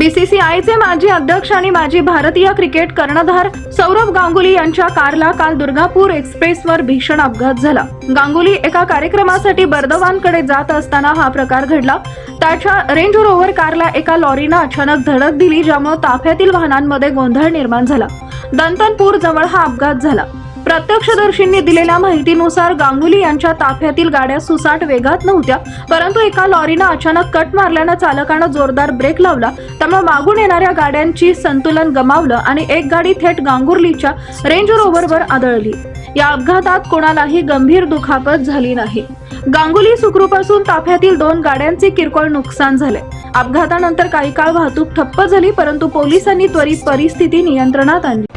बीसीसीआयचे माजी अध्यक्ष आणि माजी भारतीय क्रिकेट कर्णधार सौरभ गांगुली यांच्या कारला काल दुर्गापूर एक्सप्रेसवर भीषण अपघात झाला. गांगुली एका कार्यक्रमासाठी बर्दवानकडे जात असताना हा प्रकार घडला. त्याच्या रेंज रोव्हर कारला एका लॉरीनं अचानक धडक दिली ज्यामुळे ताफ्यातील वाहनांमध्ये गोंधळ निर्माण झाला. दंतनपूर जवळ हा अपघात झाला. प्रत्यक्षदर्शींनी दिलेल्या माहितीनुसार गांगुली यांच्या ताफ्यातील गाड्या सुसाट वेगात नव्हत्या परंतु एका लॉरीनं अचानक कट मारल्यानं चालकानं जोरदार ब्रेक लावला. त्यामुळे मागून येणाऱ्या गाड्यांची संतुलन गमावलं आणि एक गाडी थेट गांगुर्लीच्या रेंज रोव्हरवर आदळली. या अपघातात कोणालाही गंभीर दुखापत झाली नाही. गांगुली सुखरूप असून ताफ्यातील दोन गाड्यांचे किरकोळ नुकसान झाले. अपघातानंतर काही काळ वाहतूक ठप्प झाली परंतु पोलिसांनी त्वरित परिस्थिती नियंत्रणात आणली.